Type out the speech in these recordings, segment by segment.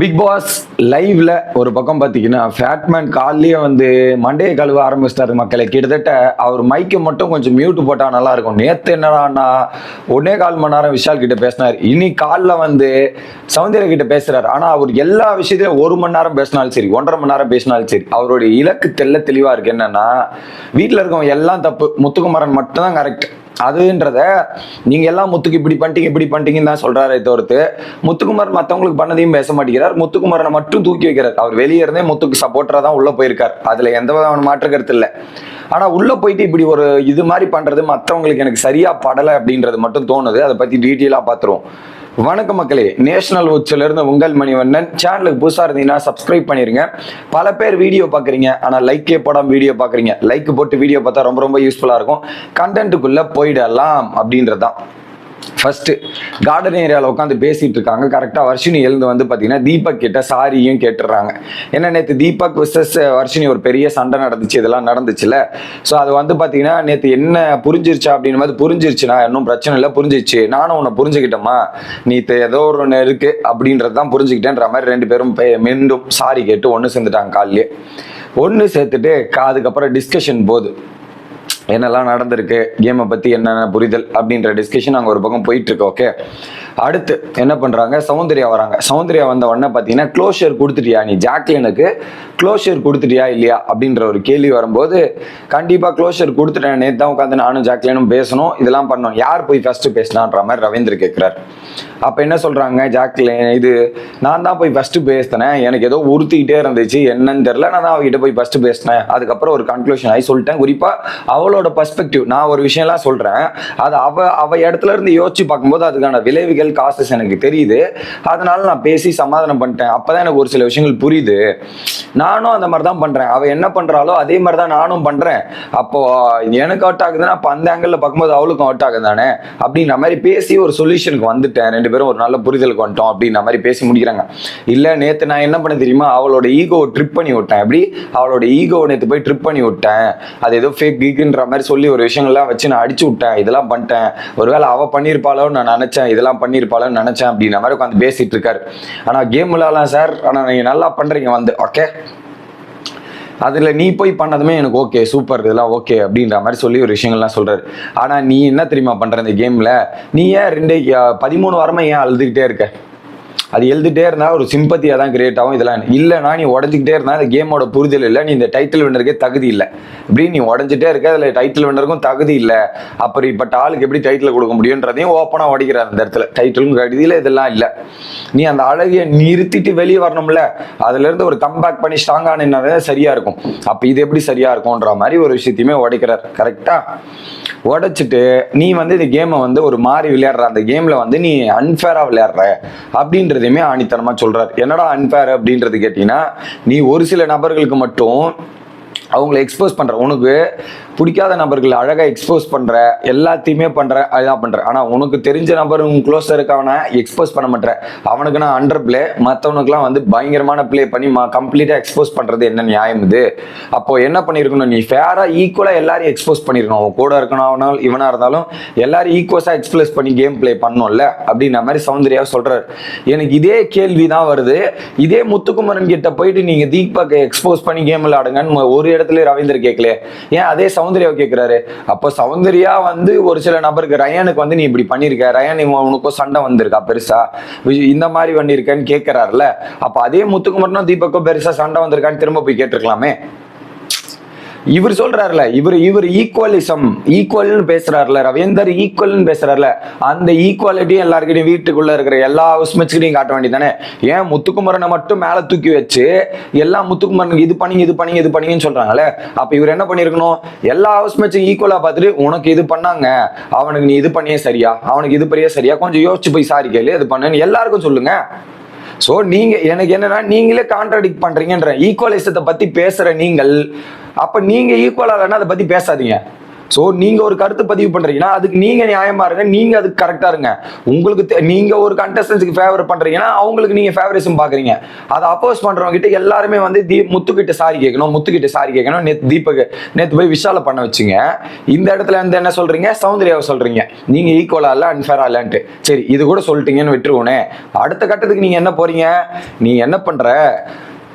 Big pass லைவ்ல ஒரு பக்கம் பார்த்தீங்கன்னா ஃபேட்மேன் காலையே வந்து மண்டையை கழுவ ஆரம்பிச்சிட்டாரு மக்களை. கிட்டத்தட்ட அவர் மைக்கை மட்டும் கொஞ்சம் மியூட் போட்டா நல்லா இருக்கும் நேத்து என்னடான்னா ஒன்னே கால் மணி நேரம் விஷால் கிட்ட பேசினார். இனி காலில் வந்து சவுந்தர கிட்ட பேசுறாரு. ஆனா அவர் எல்லா விஷயத்திலும் ஒரு மணி நேரம் பேசினாலும் சரி ஒன்றரை மணி நேரம் பேசினாலும் சரி அவருடைய இலக்கு தெல்ல தெளிவா இருக்கு. என்னன்னா வீட்டில் இருக்கவங்க எல்லாம் தப்பு. முத்துக்குமரன் மட்டும்தான் கரெக்ட் அதுன்றத நீங்க எல்லாம் முத்துக்கு இப்படி பண்ணிட்டீங்க இப்படி பண்ணிட்டீங்கன்னு தான் சொல்றாரு தவிர்த்து முத்துக்குமார் மற்றவங்களுக்கு பண்ணதையும் பேச மாட்டேங்கிறார். முத்துக்குமாரனை மட்டும் தூக்கி வைக்கிறார். அவர் வெளியே இருந்தே முத்துக்கு சப்போர்ட்டரா தான் உள்ள போயிருக்கார். அதுல எந்த விதமான மாற்று கருத்து இல்லை. ஆனா உள்ள போயிட்டு இப்படி ஒரு இது மாதிரி பண்றது மற்றவங்களுக்கு எனக்கு சரியா படலை அப்படின்றது மட்டும் தோணுது. அதை பத்தி டீட்டெயிலா பார்த்துருவோம். வணக்கம் மக்களே. நேஷனல் உச்சில உங்கள் மணிவண்ணன். சேனலுக்கு புதுசா இருந்தீங்கன்னா சப்ஸ்கிரைப் பண்ணிருங்க. பல பேர் வீடியோ பாக்குறீங்க. ஆனா லைக்கே போடாம வீடியோ பாக்குறீங்க. லைக் போட்டு வீடியோ பார்த்தா ரொம்ப ரொம்ப யூஸ்ஃபுல்லா இருக்கும். கண்டென்ட்டுக்குள்ள போயிடலாம் அப்படின்றதுதான். ஃபஸ்ட்டு கார்டன் ஏரியாவில் உட்காந்து பேசிகிட்டு இருக்காங்க. கரெக்டாக வர்ஷினி எழுந்து வந்து பார்த்தீங்கன்னா தீபக் கிட்ட சாரியும் கேட்டுடுறாங்க ஏன்னா நேற்று தீபக் விசஸ் வர்ஷினி ஒரு பெரிய சண்டை நடந்துச்சு. இதெல்லாம் நடந்துச்சுல ஸோ அது வந்து பார்த்தீங்கன்னா நேற்று என்ன புரிஞ்சிருச்சா அப்படின்னு மாதிரி புரிஞ்சிருச்சுன்னா இன்னும் பிரச்சனை இல்லை புரிஞ்சிருச்சு. நானும் உன்னை புரிஞ்சுக்கிட்டேம்மா. நீ ஏதோ ஒரு ஒன்று இருக்குது அப்படின்றது தான் புரிஞ்சுக்கிட்டேன்ற மாதிரி ரெண்டு பேரும் மீண்டும் சாரி கேட்டு ஒன்று சேர்ந்துட்டாங்க காலையிலே ஒன்று சேர்த்துட்டு அதுக்கப்புறம் டிஸ்கஷன் போகுது. என்னெல்லாம் நடந்திருக்கு கேமை பற்றி என்னென்ன புரிதல் அப்படின்ற டிஸ்கஷன் அங்கே ஒரு பக்கம் போயிட்டு இருக்கு ஓகே அடுத்து என்ன பண்ணுறாங்க சௌந்தர்யா வராங்க. சௌந்தர்யா வந்த உடனே பார்த்தீங்கன்னா க்ளோஷர் கொடுத்துட்டியா நீ? ஜாக்லினுக்கு க்ளோஷர் கொடுத்துட்டியா இல்லையா? அப்படின்ற ஒரு கேள்வி வரும்போது கண்டிப்பாக க்ளோஷர் கொடுத்துட்டேன். நேற்று தான் உட்காந்து நானும் ஜாக்லினும் பேசணும். இதெல்லாம் பண்ணோம் யார் போய் ஃபஸ்ட்டு பேசினான்ற மாதிரி ரவீந்தர் கேட்குறாரு அப்போ என்ன சொல்கிறாங்க ஜாக்லின்? இது நான் தான் போய் ஃபஸ்ட்டு பேசினேன். எனக்கு ஏதோ உறுத்திக்கிட்டே இருந்துச்சு. என்னன்னு தெரியல. நான் தான் அவகிட்ட போய் ஃபஸ்ட்டு பேசினேன். அதுக்கப்புறம் ஒரு கன்க்ளூஷன் ஆகி சொல்லிட்டேன். குறிப்பாக அவளோட பர்ஸ்பெக்டிவ் நான் ஒரு விஷயம்லாம் சொல்கிறேன் அது அவ அவ இடத்துல இருந்து யோசிச்சு பார்க்கும்போது அதுக்கான விளைவுகள் காசஸ் எனக்கு தெரியுது. அதனால நான் பேசி சமாதானம் பண்ணிட்டேன். அப்பதான் எனக்கு ஒரு சில விஷயங்கள் புரியுது. நானும் அந்த மாதிரி தான் பண்றேன். அவ என்ன பண்றாளோ அதே மாதிரி தான் நானும் பண்றேன். அப்போ எனக்கு அவுட் ஆகுதுன்னா அப்போ அந்த ஆங்கிள் பார்க்கும்போது அவளுக்கும் அவுட் ஆகுது தானே? அப்படின்ற மாதிரி பேசி ஒரு சொல்யூஷனுக்கு வந்துட்டேன். ரெண்டு பேரும் ஒரு நல்ல புரிதலுக்கு வந்துட்டோம் அப்படின்ற மாதிரி பேசி முடிக்கிறாங்க. இல்ல நேத்து நான் என்ன பண்ண தெரியுமா? அவளோட ஈகோ ட்ரிப் பண்ணி விட்டேன். எப்படி? அவளோட ஈகோ நேத்து போய் ட்ரிப் பண்ணி விட்டேன். அது ஏதோ ஃபேக் கீக்குன்ற மாதிரி சொல்லி ஒரு விஷயங்கள்லாம் வச்சு நான் அடிச்சு விட்டேன். இதெல்லாம் பண்ணிட்டேன். ஒருவேளை அவ பண்ணிருப்பாளோன்னு நான் நினைச்சேன். இதெல்லாம் பண்ணியிருப்பாளோன்னு நினைச்சேன் அப்படின்ற மாதிரி உட்காந்து பேசிட்டு இருக்காரு. ஆனா கேம் விளாடலாம் சார். ஆனா நீங்க நல்லா பண்றீங்க. வந்து ஓகே அதில் நீ போய் பண்ணதுமே எனக்கு ஓகே சூப்பர் இதெல்லாம் ஓகே அப்படின்ற மாதிரி சொல்லி ஒரு விஷயங்கள்லாம் சொல்கிறாரு ஆனால் நீ என்ன தெரியுமா பண்ணுற இந்த கேமில் நீ ஏன் ரெண்டு பதிமூணு வாரமாக ஏன் அழுதுகிட்டே இருக்க? அது எழுதிட்டே இருந்தால் ஒரு சிம்பத்தியாக தான் கிரியேட் ஆகும். இதெல்லாம் இல்லைனா நீ உடஞ்சிக்கிட்டே இருந்தால் அந்த கேமோட புரிதல் இல்லை. நீ இந்த டைட்டில் வின்னருக்கே தகுதி இல்லை. இப்படி நீ உடஞ்சிட்டே இருக்க அதில் டைட்டில் வின்னருக்கும் தகுதி இல்லை. அப்படிப்பட்ட ஆளுக்கு எப்படி டைட்டில் கொடுக்க முடியுன்றதையும் ஓப்பனாக உடைக்கிறார் அந்த இடத்துல. டைட்டிலும் கருதியில் இதெல்லாம் இல்லை. நீ அந்த அழகியை நிறுத்திட்டு வெளியே வரணும்ல. அதுலேருந்து ஒரு கம்பேக் பண்ணி ஸ்ட்ராங்கான நின்னாவே சரியாக இருக்கும். அப்போ இது எப்படி சரியாக இருக்கும்ன்ற மாதிரி ஒரு விஷயத்தையுமே உடைக்கிறார். கரெக்டாக உடைச்சிட்டு நீ வந்து இந்த கேமை வந்து ஒரு மாதிரி விளையாடுற. அந்த கேமில் வந்து நீ அன்ஃபேராக விளையாடுற. அப்படின்றது அப்படின்றதையுமே ஆணித்தனமாக சொல்கிறார் என்னடா அன்ஃபேர் அப்படின்றது கேட்டீங்கன்னா நீ ஒரு சில நபர்களுக்கு மட்டும் அவங்கள எக்ஸ்போஸ் பண்ணுற உனக்கு பிடிக்காத நபர்கள் அழகாக எக்ஸ்போஸ் பண்ற எல்லாத்தையுமே பண்ற அதான் பண்ற. ஆனா உனக்கு தெரிஞ்ச நபர் உன் க்ளோஸர் இருக்கவனை எக்ஸ்போஸ் பண்ண மாட்டேன் அவனுக்கு நான் அண்டர் பிளே மற்றவனுக்குலாம் வந்து பயங்கரமான ப்ளே பண்ணி மா கம்ப்ளீட்டாக எக்ஸ்போஸ் பண்றது என்ன நியாயம் இது? அப்போ என்ன பண்ணிருக்கணும் நீ? ஃபேரா ஈக்குவலா எல்லாரையும் எக்ஸ்போஸ் பண்ணிருக்கணும். அவன் கூட இருக்கணும் அவனால் இவனா இருந்தாலும் எல்லாரும் ஈக்குவஸா எக்ஸ்பிளஸ் பண்ணி கேம் ப்ளே பண்ணோம்ல? அப்படின்ற மாதிரி சௌந்தர்யா சொல்றாரு. எனக்கு இதே கேள்வி தான் வருது. இதே முத்துக்குமரன் கிட்ட போயிட்டு நீங்க தீபக் எக்ஸ்போஸ் பண்ணி கேம் விளையாடுங்கன்னு ஒரு இடத்துல ரவீந்தர் கேட்கல ஏன் அதே சௌந்தர்யாவை கேட்கிறாரு அப்போ சௌந்தர்யா வந்து ஒரு சில நபருக்கு ரயானுக்கு வந்து நீ இப்படி பண்ணிருக்க. ரயான் உனக்கும் சண்டை வந்திருக்கா பெருசா? இந்த மாதிரி பண்ணிருக்கேன்னு கேட்கிறாருல அப்ப அதே முத்துக்குமரனும் தீபக்கும் பெருசா சண்டை வந்திருக்கான்னு திரும்ப போய் கேட்டிருக்கலாமே? இவர் சொல்றாருல இவர் இவர் ஈக்குவலிசம் ஈக்குவல்னு பேசுறாருல ரவீந்தர் ஈக்குவல்னு பேசுறாருல அந்த ஈக்குவாலிட்டியும் எல்லாருக்கிட்டையும் வீட்டுக்குள்ள இருக்கிற எல்லா ஹவுஸ்மேட்ஸ்கிட்டையும் காட்ட வேண்டியதானே ஏன் முத்துக்குமரனை மட்டும் மேல தூக்கி வச்சு எல்லா முத்துக்குமரனுக்கு இது பண்ணி இது பண்ணி இது பண்ணிங்கன்னு சொல்றாங்கல்ல? அப்ப இவர் என்ன பண்ணிருக்கணும் எல்லா ஹவுஸ்மேட்ஸும் ஈக்குவலா பார்த்துட்டு உனக்கு இது பண்ணாங்க. அவனுக்கு நீ இது பண்ணியே சரியா? அவனுக்கு இது பண்ணியே சரியா? கொஞ்சம் யோசிச்சு போய் சாரி கேளு இது பண்ணுன்னு எல்லாருக்கும் சொல்லுங்க. ஸோ நீங்க எனக்கு என்னன்னா நீங்களே கான்ட்ராடிக்ட் பண்றீங்கன்ற ஈக்குவலைசத்தை பத்தி பேசுற நீங்கள் அப்ப நீங்க ஈக்குவலாக இல்லைன்னா அதை பத்தி பேசாதீங்க. ஸோ நீங்கள் ஒரு கருத்து பதிவு பண்ணுறீங்கன்னா அதுக்கு நீங்கள் நியாயமாக இருங்க நீங்கள் அதுக்கு கரெக்டாக இருங்க. உங்களுக்கு நீங்கள் ஒரு கண்டஸ்டன்ஸுக்கு ஃபேவர் பண்ணுறீங்கன்னா அவங்களுக்கு நீங்கள் ஃபேவரிசம் பார்க்குறீங்க அதை அப்போஸ் பண்ணுறவங்க கிட்ட எல்லாருமே வந்து தீ முத்துக்கிட்ட சாரி கேட்கணும் முத்துக்கிட்ட சாரி கேட்கணும். நேற்று தீபக் நேற்று போய் விஷால பண்ண வச்சுங்க. இந்த இடத்துல இருந்து என்ன சொல்கிறீங்க சௌந்தர்யாவை சொல்கிறீங்க நீங்கள் ஈக்குவலாக இல்லை அன்ஃபேரா இல்லைன்ட்டு. சரி இது கூட சொல்லிட்டீங்கன்னு விட்டுருவோனே. அடுத்த கட்டத்துக்கு நீங்கள் என்ன போகிறீங்க நீ என்ன பண்ணுற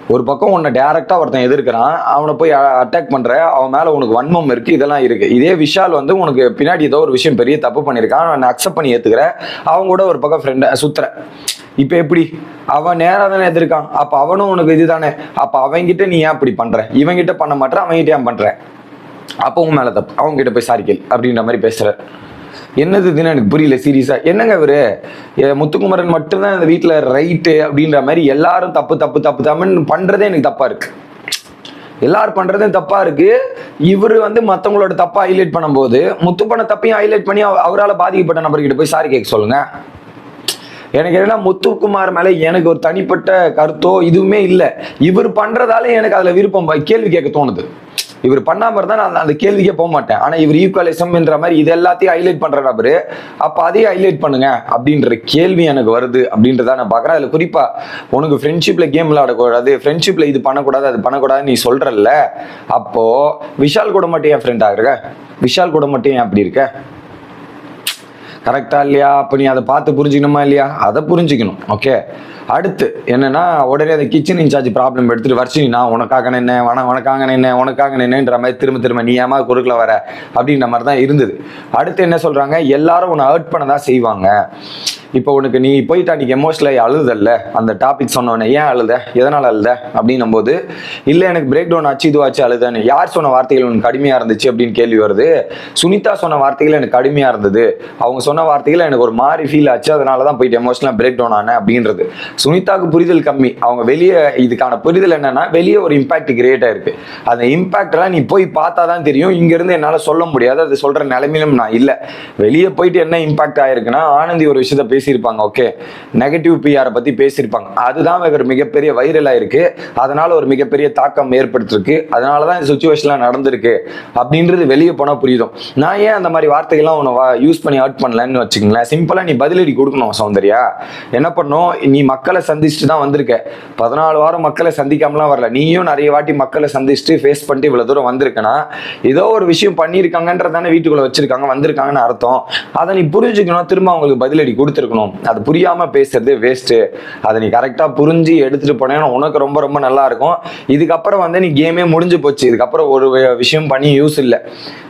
ஒரு பக்கம் உன்னை டேரக்டா ஒருத்தன் எதிர்க்கிறான் அவனை போய் அட்டாக் பண்ற அவன் மேல உனக்கு வன்மம் இருக்கு இதெல்லாம் இருக்கு. இதே விஷால் வந்து உனக்கு பின்னாடி ஏதோ ஒரு விஷயம் பெரிய தப்பு பண்ணியிருக்கான் அவனை அக்செப்ட் பண்ணி ஏத்துக்கிற. அவங்க கூட ஒரு பக்கம் ஃப்ரெண்டை சுத்துற. இப்ப எப்படி? அவன் நேராக தானே எதிர்க்கான். அப்ப அவனும் உனக்கு இதுதானே. அப்ப அவன்கிட்ட நீ ஏன் இப்படி பண்ற? இவன்கிட்ட பண்ண மாட்டேற அவன்கிட்ட ஏன் பண்ற? அப்போ உன் மேல தப்பு. அவங்க கிட்ட போய் சாரி கேள் அப்படின்ற மாதிரி பேசுற. என்னது இதுன்னு எனக்கு புரியல சீரியஸா. என்னங்க இவரு? முத்துக்குமரன் மட்டும்தான் இந்த வீட்டுல ரைட்டு அப்படின்ற மாதிரி எல்லாரும் தப்பு தப்பு தப்பு தப்புன்னு பண்றதே எனக்கு தப்பா இருக்கு. எல்லாரும் பண்றதும் தப்பா இருக்கு. இவர் வந்து மத்தவங்களோட தப்பா ஹைலைட் பண்ணும்போது முத்து பண்ண தப்பையும் ஹைலைட் பண்ணி அவரால் பாதிக்கப்பட்ட நபர்கிட்ட போய் சாரி கேட்க சொல்லுங்க. எனக்கு என்னன்னா முத்துக்குமார் மேலே எனக்கு ஒரு தனிப்பட்ட கருத்தோ இதுவுமே இல்லை. இவர் பண்றதால எனக்கு அதுல விருப்பம் கேள்வி கேட்க தோணுது. இவர் பண்ணாம இருந்தா நான் அந்த கேள்விக்கே போக மாட்டேன். ஆனா இவர் ஈக்குவலிசம்ன்ற மாதிரி இது எல்லாத்தையும் ஹைலைட் பண்ற நபரு. அப்ப அதையும் ஹைலைட் பண்ணுங்க அப்படின்ற கேள்வி எனக்கு வருது அப்படின்றத நான் பாக்குறேன். அதுல குறிப்பா உனக்கு ஃப்ரெண்ட்ஷிப்ல கேம் விளையாடக்கூடாது ஃப்ரெண்ட்ஷிப்ல இது பண்ணக்கூடாது அது பண்ணக்கூடாது நீ சொல்றல்ல. அப்போ விஷால் கூட மட்டும் என் ஃப்ரெண்ட் ஆகுற? விஷால் கூட மட்டும் ஏன் அப்படி இருக்க? கரெக்டா இல்லையா? அப்போ நீ அதை பார்த்து புரிஞ்சுக்கணுமா இல்லையா? அதை புரிஞ்சுக்கணும். ஓகே அடுத்து என்னன்னா உடனே அந்த கிச்சன் இன்சார்ஜ் ப்ராப்ளம் எடுத்துட்டு வர்ஷினி நான் உனக்காக என்ன வன உனக்காக என்ன உனக்காக என்னன்ற மாதிரி திரும்ப திரும்ப நீ ஏமா குறுக்கல வர? அப்படின்ற மாதிரி தான் இருந்தது. அடுத்து என்ன சொல்றாங்க? எல்லாரும் உன்னை ஹர்ட் பண்ண தான் செய்வாங்க. இப்போ உனக்கு நீ போயிட்டு அன்றைக்கி எமோஷனலாக அழுதல்ல? அந்த டாபிக் சொன்னோன்னே ஏன் அழுத? எதனால் அழுத? அப்படின்னும் போது இல்லை எனக்கு பிரேக் டவுன் ஆச்சு இதுவாச்சு அழுதான்னு. யார் சொன்ன வார்த்தைகள் உனக்கு கடுமையாக இருந்துச்சு? அப்படின்னு கேள்வி வருது. சுனிதா சொன்ன வார்த்தைகள் எனக்கு கடுமையாக இருந்தது. அவங்க சொன்ன வார்த்தைகள் எனக்கு ஒரு மாதிரி ஃபீல் ஆச்சு அதனால தான் போயிட்டு எமோஷனலாக பிரேக் டவுன் ஆனேன் அப்படின்றது. சுனிதாவுக்கு புரிதல் கம்மி. அவங்க வெளியே இதுக்கான புரிதல் என்னன்னா வெளியே ஒரு இம்பாக்ட் கிரியேட் ஆயிருக்கு. அந்த இம்பாக்டெல்லாம் நீ போய் பார்த்தா தான் தெரியும். இங்கேருந்து என்னால் சொல்ல முடியாது. அது சொல்கிற நிலைமையிலும் நான் இல்லை. வெளியே போயிட்டு என்ன இம்பாக்ட் ஆயிருக்குன்னா ஆனந்தி ஒரு விஷயத்த பேசியிருப்பாங்க ஓகே நெகட்டிவ் பிஆரை பற்றி பேசியிருப்பாங்க. அதுதான் ஒரு மிகப்பெரிய வைரல் இருக்கு அதனால ஒரு மிகப்பெரிய தாக்கம் ஏற்படுத்திருக்கு அதனால தான் இந்த சுச்சுவேஷன்லாம் நடந்திருக்கு. அப்படின்றது வெளியே போனால் புரியுதும். நான் ஏன் அந்த மாதிரி வார்த்தைகள்லாம் உன்னை யூஸ் பண்ணி அவுட் பண்ணலன்னு வச்சுக்கங்களேன். சிம்பிளாக நீ பதிலடி கொடுக்கணும் சௌந்தர்யா. என்ன பண்ணும் நீ மக்களை சந்திச்சுட்டு தான் வந்திருக்க. பதினாலு வாரம் மக்களை சந்திக்காமலாம் வரல. நீயும் நிறைய வாட்டி மக்களை சந்திச்சுட்டு ஃபேஸ் பண்ணிட்டு இவ்வளோ தூரம் வந்திருக்கனா? ஏதோ ஒரு விஷயம் பண்ணியிருக்காங்கன்றதானே வீட்டுக்குள்ள வச்சிருக்காங்க வந்திருக்காங்கன்னு அர்த்தம். அதை நீ புரிஞ்சுக்கணும். திரும்ப அவங்களுக்கு பதிலடி கொடுத்துருக்கணும். அது புரியாம பேசுறது வேஸ்ட்டு அதை நீ கரெக்டாக புரிஞ்சு எடுத்துட்டு போனேன்னா உனக்கு ரொம்ப ரொம்ப நல்லா இருக்கும். இதுக்கப்புறம் வந்து நீ கேமே முடிஞ்சு போச்சு. இதுக்கப்புறம் ஒரு விஷயம் பண்ணி யூஸ் இல்லை.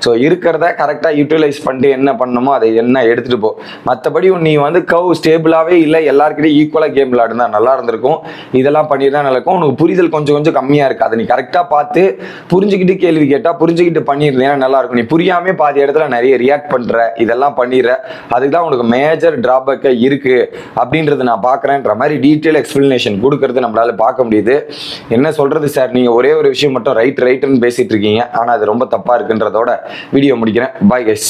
ஸோ இருக்கிறத கரெக்டாக யூட்டிலைஸ் பண்ணிட்டு என்ன பண்ணணுமோ அதை என்ன எடுத்துட்டு போ. மற்றபடி நீ வந்து கவ் ஸ்டேபிளாகவே இல்லை. எல்லாருக்கிட்டையும் ஈக்குவலாக கேம் விளையாடுனா நல்லா இருந்திருக்கும். இதெல்லாம் பண்ணியிருந்தா நல்லா இருக்கும். உனக்கு புரிதல் கொஞ்சம் கொஞ்சம் கம்மியாக இருக்கு. அதை நீ கரெக்டாக பார்த்து புரிஞ்சுக்கிட்டு கேள்வி கேட்டால் புரிஞ்சுக்கிட்டு பண்ணியிருந்தேன்னா நல்லா இருக்கும். நீ புரியாமே பாதி இடத்துல நிறைய ரியாக்ட் பண்ணுற இதெல்லாம் பண்ணிடுற அதுக்கு தான் உனக்கு மேஜர் டிராபேக்காக இருக்கு அப்படின்றத நான் பார்க்குறேன்ற மாதிரி டீட்டெயில் எக்ஸ்பிளனேஷன் கொடுக்கறது நம்மளால பார்க்க முடியுது. என்ன சொல்றது சார் நீங்க ஒரே ஒரு விஷயம் மட்டும் ரைட் ரைட்டுன்னு பேசிட்டு இருக்கீங்க. ஆனால் அது ரொம்ப தப்பா இருக்குன்றதோட வீடியோ முடிக்கிறேன். Bye guys